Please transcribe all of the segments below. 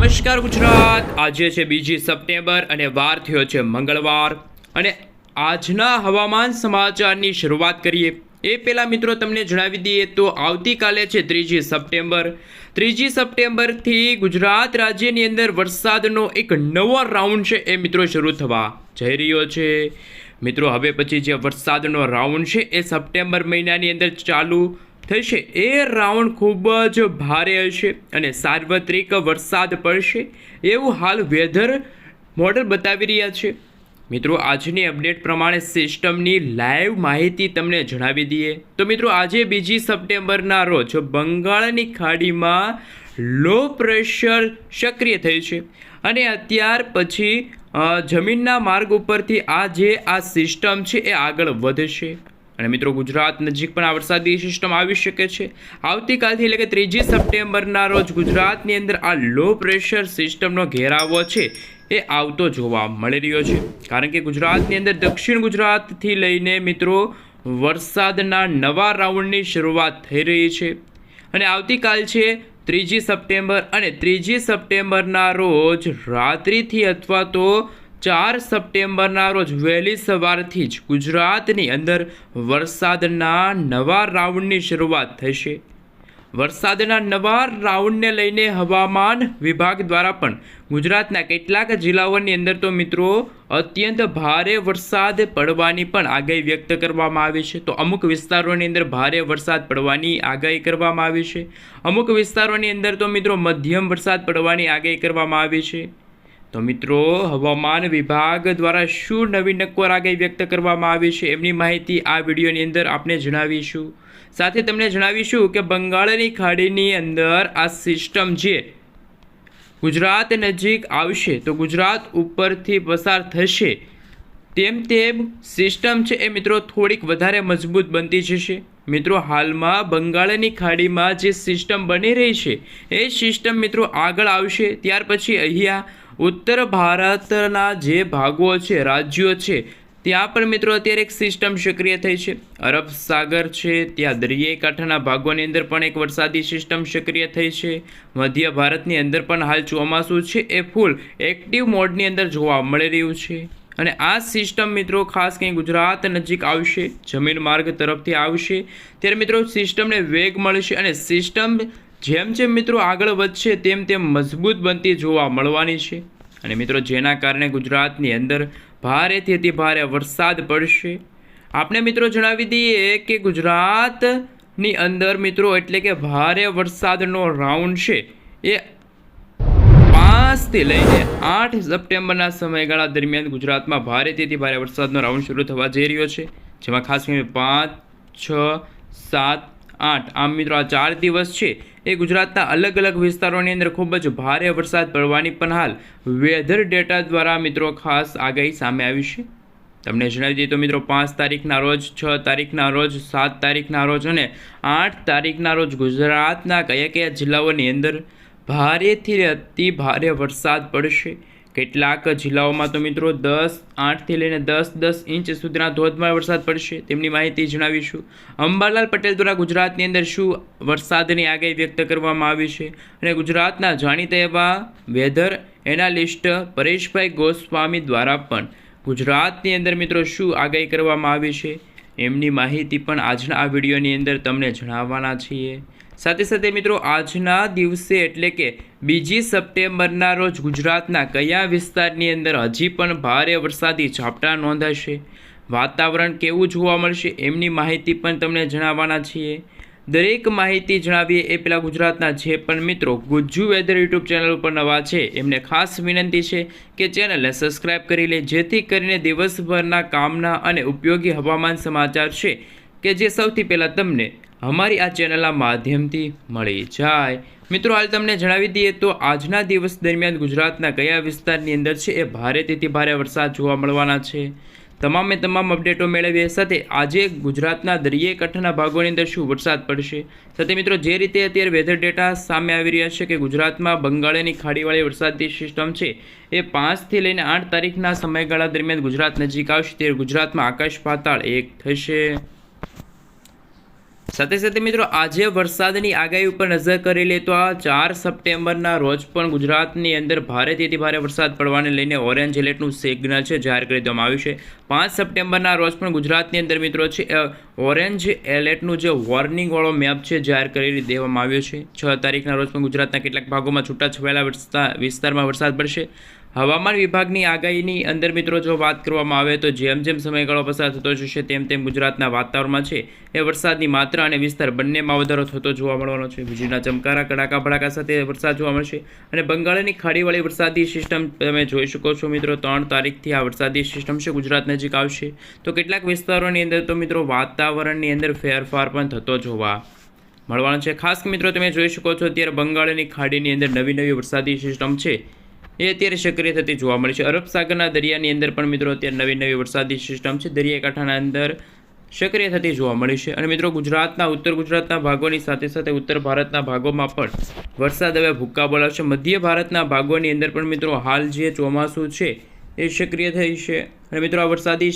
નમસ્કાર ગુજરાત. આજે છે બીજી સપ્ટેમ્બર અને વાર થયો છે મંગળવાર. અને આજના હવામાન સમાચારની શરૂઆત કરીએ. એ પહેલાં મિત્રો તમને જણાવી દઈએ તો આવતીકાલે છે ત્રીજી સપ્ટેમ્બર. ત્રીજી સપ્ટેમ્બરથી ગુજરાત રાજ્યની અંદર વરસાદનો એક નવો રાઉન્ડ છે એ મિત્રો શરૂ થવા જઈ રહ્યો છે. મિત્રો, હવે પછી જે વરસાદનો રાઉન્ડ છે એ સપ્ટેમ્બર મહિનાની અંદર ચાલુ થશે. એ રાઉન્ડ ખૂબ જ ભારે હશે અને સાર્વત્રિક વરસાદ પડશે એવું હાલ વેધર મોડલ બતાવી રહ્યા છે. મિત્રો, આજની અપડેટ પ્રમાણે સિસ્ટમની લાઈવ માહિતી તમને જણાવી દઈએ. તો મિત્રો, આજે બીજી સપ્ટેમ્બરના રોજ બંગાળની ખાડીમાં લો પ્રેશર સક્રિય થયું છે અને અત્યાર પછી જમીનના માર્ગ ઉપરથી આ જે આ સિસ્ટમ છે એ આગળ વધશે. અને મિત્રો, ગુજરાત નજીક પણ આ વરસાદી સિસ્ટમ આવી શકે છે. આવતીકાલથી એટલે કે ત્રીજી સપ્ટેમ્બરના રોજ ગુજરાતની અંદર આ લો પ્રેશર સિસ્ટમનો ઘેરાવો છે એ આવતો જોવા મળી રહ્યો છે. કારણ કે ગુજરાતની અંદર દક્ષિણ ગુજરાતથી લઈને મિત્રો, વરસાદના નવા રાઉન્ડની શરૂઆત થઈ રહી છે. અને આવતીકાલ છે ત્રીજી સપ્ટેમ્બર અને ત્રીજી સપ્ટેમ્બરના રોજ રાત્રિથી અથવા તો ચાર સપ્ટેમ્બરના રોજ વહેલી સવારથી જ ગુજરાતની અંદર વરસાદના નવા રાઉન્ડની શરૂઆત થશે. વરસાદના નવા રાઉન્ડને લઈને હવામાન વિભાગ દ્વારા પણ ગુજરાતના કેટલાક જિલ્લાઓની અંદર તો મિત્રો અત્યંત ભારે વરસાદ પડવાની પણ આગાહી વ્યક્ત કરવામાં આવી છે. તો અમુક વિસ્તારોની અંદર ભારે વરસાદ પડવાની આગાહી કરવામાં આવી છે. અમુક વિસ્તારોની અંદર તો મિત્રો મધ્યમ વરસાદ પડવાની આગાહી કરવામાં આવી છે. તો મિત્રો, હવામાન વિભાગ દ્વારા શું નવી નક્કોર આગાહી વ્યક્ત કરવામાં આવી છે એમની માહિતી આ વિડીયોની અંદર આપણે જણાવીશું. સાથે તમને જણાવીશું કે બંગાળની ખાડીની અંદર આ સિસ્ટમ જે ગુજરાત નજીક આવશે, તો ગુજરાત ઉપરથી પસાર થશે. તેમ તેમ સિસ્ટમ છે એ મિત્રો થોડીક વધારે મજબૂત બનતી જશે. મિત્રો, હાલમાં બંગાળની ખાડીમાં જે સિસ્ટમ બની રહી છે, એ સિસ્ટમ મિત્રો આગળ આવશે. ત્યાર પછી અહીંયા ઉત્તર ભારતના જે ભાગો છે, રાજ્યો છે, ત્યાં પણ મિત્રો અત્યારે એક સિસ્ટમ સક્રિય થઈ છે. અરબ સાગર છે, ત્યાં દરિયાઈ કાંઠાના ભાગોની અંદર પણ એક વરસાદી સિસ્ટમ સક્રિય થઈ છે. મધ્ય ભારતની અંદર પણ હાલ ચોમાસું છે, એ ફૂલ એક્ટિવ મોડની અંદર જોવા મળી રહ્યું છે. અને આ સિસ્ટમ મિત્રો ખાસ કંઈ ગુજરાત નજીક આવશે, જમીન માર્ગ તરફથી આવશે. ત્યારે મિત્રો સિસ્ટમને વેગ મળશે અને સિસ્ટમ જેમ જેમ મિત્રો આગળ વધશે, તેમ તેમ મજબૂત બનતી જોવા મળવાની છે. અને મિત્રો, જેના કારણે ગુજરાતની અંદર ભારેથી અતિ ભારે વરસાદ પડશે. આપણે મિત્રો જણાવી દઈએ કે ગુજરાતની અંદર મિત્રો એટલે કે ભારે વરસાદનો રાઉન્ડ છે. એ પાંચથી લઈને આઠ સપ્ટેમ્બરના સમયગાળા દરમિયાન ગુજરાતમાં ભારેથી ભારે વરસાદનો રાઉન્ડ શરૂ થવા જઈ રહ્યો છે. જેમાં ખાસ કરીને પાંચ, છ, સાત, આઠ. આમ મિત્રો, આ ચાર દિવસ છે. એ ગુજરાતના અલગ અલગ વિસ્તારોની અંદર ખૂબ જ ભારે વરસાદ પડવાની પણ હાલ વેધર ડેટા દ્વારા મિત્રો ખાસ આગાહી સામે આવી છે. તમને જણાવી દઈએ તો મિત્રો પાંચ તારીખના રોજ, છ તારીખના રોજ, સાત તારીખના રોજ અને આઠ તારીખના રોજ ગુજરાતના કયા કયા જિલ્લાઓની અંદર ભારેથી અતિ ભારે વરસાદ પડશે? કેટલાક જિલ્લાઓમાં તો મિત્રો દસ, આઠથી લઈને દસ દસ ઇંચ સુધીના ધોધમાર વરસાદ પડશે, તેમની માહિતી જણાવીશું. અંબાલાલ પટેલ દ્વારા ગુજરાતની અંદર શું વરસાદની આગાહી વ્યક્ત કરવામાં આવી છે? અને ગુજરાતના જાણીતા એવા વેધર એનાલિસ્ટ પરેશભાઈ ગોસ્વામી દ્વારા પણ ગુજરાતની અંદર મિત્રો શું આગાહી કરવામાં આવી છે? એમની માહિતી પણ આજના આ વિડીયોની અંદર તમને જણાવવાના છીએ. સાથે સાથે મિત્રો, આજના દિવસે એટલે કે બીજી સપ્ટેમ્બરના રોજ ગુજરાતના કયા વિસ્તારની અંદર હજી પણ ભારે વરસાદી ઝાપટા નોંધાશે? વાતાવરણ કેવું જોવા મળશે? એમની માહિતી પણ તમને જણાવવાના છીએ. દરેક માહિતી જણાવીએ એ પહેલાં ગુજરાતના જે પણ મિત્રો, ગુજ્જુ વેધર યુટ્યુબ ચેનલ ઉપર નવા છે, એમને ખાસ વિનંતી છે કે ચેનલને સબસ્ક્રાઇબ કરી લે, જેથી કરીને દિવસભરના કામના અને ઉપયોગી હવામાન સમાચાર છે કે જે સૌથી પહેલાં તમને અમારી આ ચેનલના માધ્યમથી મળી જાય. મિત્રો, હાલ તમને જણાવી દઈએ તો આજના દિવસ દરમિયાન ગુજરાતના કયા વિસ્તારની અંદર છે એ ભારેથી ભારે વરસાદ જોવા મળવાના છે. તમામે તમામ અપડેટો મેળવીએ સાથે આજે ગુજરાતના દરિયાઈ કાંઠાના ભાગોની અંદર શું વરસાદ પડશે? સાથે મિત્રો, જે રીતે અત્યારે વેધર ડેટા સામે આવી રહ્યા છે કે ગુજરાતમાં બંગાળની ખાડીવાળી વરસાદની સિસ્ટમ છે એ પાંચથી લઈને આઠ તારીખના સમયગાળા દરમિયાન ગુજરાત નજીક આવશે, ત્યારે ગુજરાતમાં આકાશ પાતાળ એક થશે. સાથે સાથે મિત્રો, આજે વરસાદની આગાહી ઉપર નજર કરી લે તો આ ચાર સપ્ટેમ્બરના રોજ પણ ગુજરાતની અંદર ભારેથી ભારે વરસાદ પડવાને લઈને ઓરેન્જ એલર્ટનું સિગ્નલ છે જાહેર કરી દેવામાં આવ્યું છે. પાંચ સપ્ટેમ્બરના રોજ પણ ગુજરાતની અંદર મિત્રો છે ઓરેન્જ એલર્ટનું જે વોર્નિંગવાળો મેપ છે જાહેર કરી દેવામાં આવ્યો છે. છ તારીખના રોજ પણ ગુજરાતના કેટલાક ભાગોમાં છૂટાછવાયેલા વિસ્તા, વિસ્તારમાં વરસાદ પડશે. હવામાન વિભાગની આગાહીની અંદર મિત્રો જો વાત કરવામાં આવે તો જેમ જેમ સમયગાળો પસાર થતો જશે તેમ તેમ ગુજરાતના વાતાવરણમાં છે એ વરસાદની માત્રા અને વિસ્તાર બંનેમાં વધારો થતો જોવા મળવાનો છે. વીજળીના ચમકારા, કડાકા ભડાકા સાથે વરસાદ જોવા મળશે અને બંગાળની ખાડીવાળી વરસાદી સિસ્ટમ તમે જોઈ શકો છો મિત્રો. ત્રણ તારીખથી આ વરસાદી સિસ્ટમ છે, ગુજરાત નજીક આવશે. તો કેટલાક વિસ્તારોની અંદર તો મિત્રો વાતાવરણની અંદર ફેરફાર પણ થતો જોવા મળવાનો છે. ખાસ મિત્રો તમે જોઈ શકો છો, અત્યારે બંગાળની ખાડીની અંદર નવી નવી વરસાદી સિસ્ટમ છે. એ અત્યારે સક્રિય થતી જોવા મળે છે. અરબ સાગરના દરિયાની અંદર પણ મિત્રો અત્યારે નવી નવી વરસાદી સિસ્ટમ છે. દરિયાકાંઠાના અંદર સક્રિય થતી જોવા મળી છે. અને મિત્રો ગુજરાતના, ઉત્તર ગુજરાતના ભાગોની સાથે સાથે ઉત્તર ભારતના ભાગોમાં પણ વરસાદ હવે ભૂક્કા બોલાવશે. મધ્ય ભારતના ભાગોની અંદર પણ મિત્રો હાલ જે ચોમાસું છે એ સક્રિય થઈ છે. અને મિત્રો, આ વરસાદી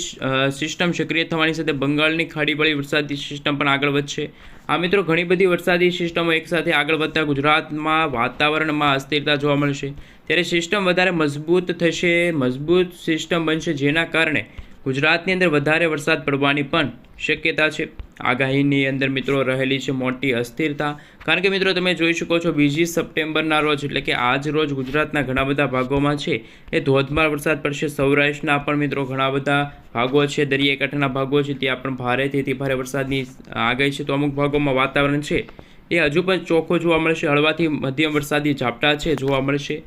સિસ્ટમ સક્રિય થવાની સાથે બંગાળની ખાડીવાળી વરસાદી સિસ્ટમ પણ આગળ વધશે. આ મિત્રો, ઘણી બધી વરસાદી સિસ્ટમો એકસાથે આગળ વધતા ગુજરાતમાં વાતાવરણમાં અસ્થિરતા જોવા મળશે. ત્યારે સિસ્ટમ વધારે મજબૂત થશે, મજબૂત સિસ્ટમ બનશે જેના કારણે ગુજરાતની અંદર વધારે વરસાદ પડવાની પણ શક્યતા છે. આગાહીની અંદર મિત્રો રહેલી છે મોટી અસ્થિરતા. કારણ કે મિત્રો તમે જોઈ શકો છો બીજી સપ્ટેમ્બરના રોજ, એટલે કે આજ રોજ ગુજરાતના ઘણા બધા ભાગોમાં છે. એ ધોધમાર વરસાદ પડશે. સૌરાષ્ટ્રના પણ મિત્રો ઘણા બધા ભાગો છે. દરિયાકાંઠાના ભાગો છે. ત્યાં પણ ભારેથી અતિ ભારે વરસાદની આગાહી છે. તો અમુક ભાગોમાં વાતાવરણ છે. એ હજુ પણ ચોખ્ખો જોવા મળશે. હળવાથી મધ્યમ વરસાદી ઝાપટા છે, જોવા મળશે.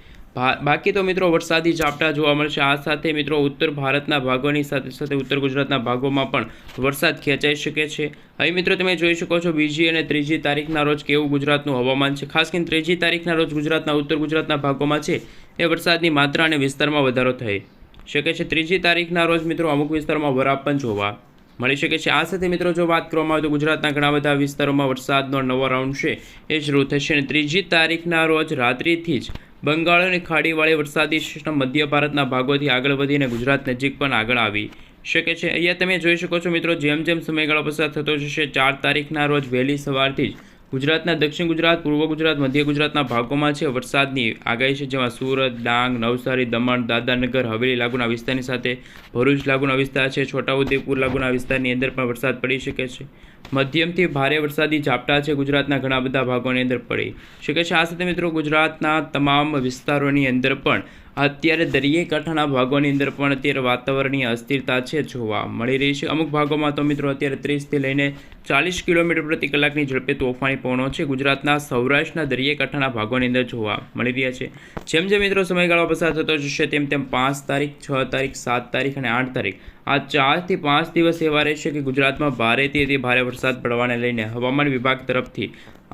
બાકી તો મિત્રો વરસાદી ઝાપટા જોવા મળશે. આ સાથે મિત્રો ઉત્તર ભારતના ભાગોની સાથે સાથે ઉત્તર ગુજરાતના ભાગોમાં પણ વરસાદ ખેંચાઈ શકે છે. હવે મિત્રો તમે જોઈ શકો છો બીજી અને ત્રીજી તારીખના રોજ કેવું ગુજરાતનું હવામાન છે. ખાસ કરીને ત્રીજી તારીખના રોજ ગુજરાતના, ઉત્તર ગુજરાતના ભાગોમાં છે એ વરસાદની માત્રા અને વિસ્તારમાં વધારો થઈ શકે છે. ત્રીજી તારીખના રોજ મિત્રો અમુક વિસ્તારોમાં વરાપ પણ જોવા મળી શકે છે. આ સાથે મિત્રો જો વાત કરવામાં આવે તો ગુજરાતના ઘણા બધા વિસ્તારોમાં વરસાદનો નવો રાઉન્ડ છે એ શરૂ થશે અને ત્રીજી તારીખના રોજ રાત્રિથી જ બંગાળની ખાડીવાળી વરસાદી સિસ્ટમ મધ્ય ભારતના ભાગોથી આગળ વધીને ગુજરાત નજીક પણ આગળ આવી શકે છે. અહીંયા તમે જોઈ શકો છો મિત્રો, જેમ જેમ સમયગાળો પસાર થતો જશે, ચાર તારીખના રોજ વહેલી સવારથી જ ગુજરાતના દક્ષિણ ગુજરાત, પૂર્વ ગુજરાત, મધ્ય ગુજરાતના ભાગોમાં છે વરસાદની આગાહી છે, જેમાં સુરત, ડાંગ, નવસારી, દમણ, દાદરાનગર, હવેલી લાગુના વિસ્તારની સાથે ભરૂચ લાગુના વિસ્તાર છે, છોટાઉદેપુર લાગુના વિસ્તારની અંદર પણ વરસાદ પડી શકે છે. મધ્યમથી ભારે વરસાદી ઝાપટા છે ગુજરાતના ઘણા બધા ભાગોની અંદર પડી શકે છે. આ સાથે મિત્રો ગુજરાતના તમામ વિસ્તારોની અંદર પણ અત્યારે દરિયાઈ કાંઠાના ભાગોની અંદર પણ અત્યારે વાતાવરણીય અસ્થિરતા છે જોવા મળી રહી છે. અમુક ભાગોમાં તો મિત્રો અત્યારે ત્રીસથી લઈને ચાલીસ કિલોમીટર પ્રતિ કલાકની ઝડપે તોફાની પવનો છે. ગુજરાતના સૌરાષ્ટ્રના દરિયાઈ કાંઠાના ભાગોની અંદર જોવા મળી રહ્યા છે. જેમ જેમ મિત્રો સમયગાળો પસાર થતો જશે, તેમ તેમ પાંચ તારીખ, છ તારીખ, સાત તારીખ અને આઠ તારીખ આ ચારથી પાંચ દિવસ એવા રહેશે કે ગુજરાતમાં ભારેથી અતિ ભારે વરસાદ પડવાને લઈને હવામાન વિભાગ તરફથી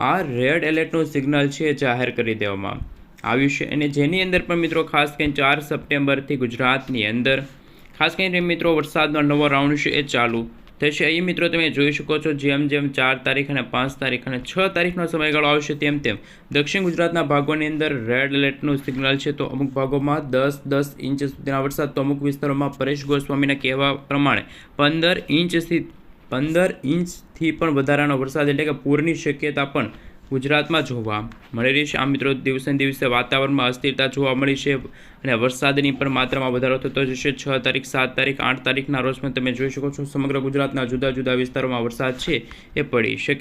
આ રેડ એલર્ટનું સિગ્નલ છે જાહેર કરી દેવામાં. આવ્યું છે. અને જેની અંદર પણ મિત્રો ખાસ કરીને ચાર સપ્ટેમ્બરથી ગુજરાતની અંદર, ખાસ કરીને મિત્રો વરસાદનો નવો રાઉન્ડ છે એ ચાલુ થશે. અહીં મિત્રો તમે જોઈ શકો છો, જેમ જેમ ચાર તારીખ અને પાંચ તારીખ અને છ તારીખનો સમયગાળો આવશે તેમ તેમ, દક્ષિણ ગુજરાતના ભાગોની અંદર રેડ એલર્ટનું સિગ્નલ છે. તો અમુક ભાગોમાં દસ દસ ઇંચ સુધીના વરસાદ, તો અમુક વિસ્તારોમાં પરેશ ગોસ્વામીના કહેવા પ્રમાણે પંદર ઇંચથી પંદર ઇંચથી પણ વધારાનો વરસાદ એટલે કે પૂરની શક્યતા પણ ગુજરાતમાં જોવા મળી રહી છે. આ મિત્રો, દિવસે દિવસે વાતાવરણમાં અસ્થિરતા જોવા મળી છે અને વરસાદની પણ માત્રામાં વધારો થતો જશે. છ તારીખ, સાત તારીખ, આઠ તારીખના રોજ તમે જોઈ શકો છો. સમગ્ર ગુજરાતના જુદા જુદા વિસ્તારોમાં વરસાદ છે. એ પડી શકે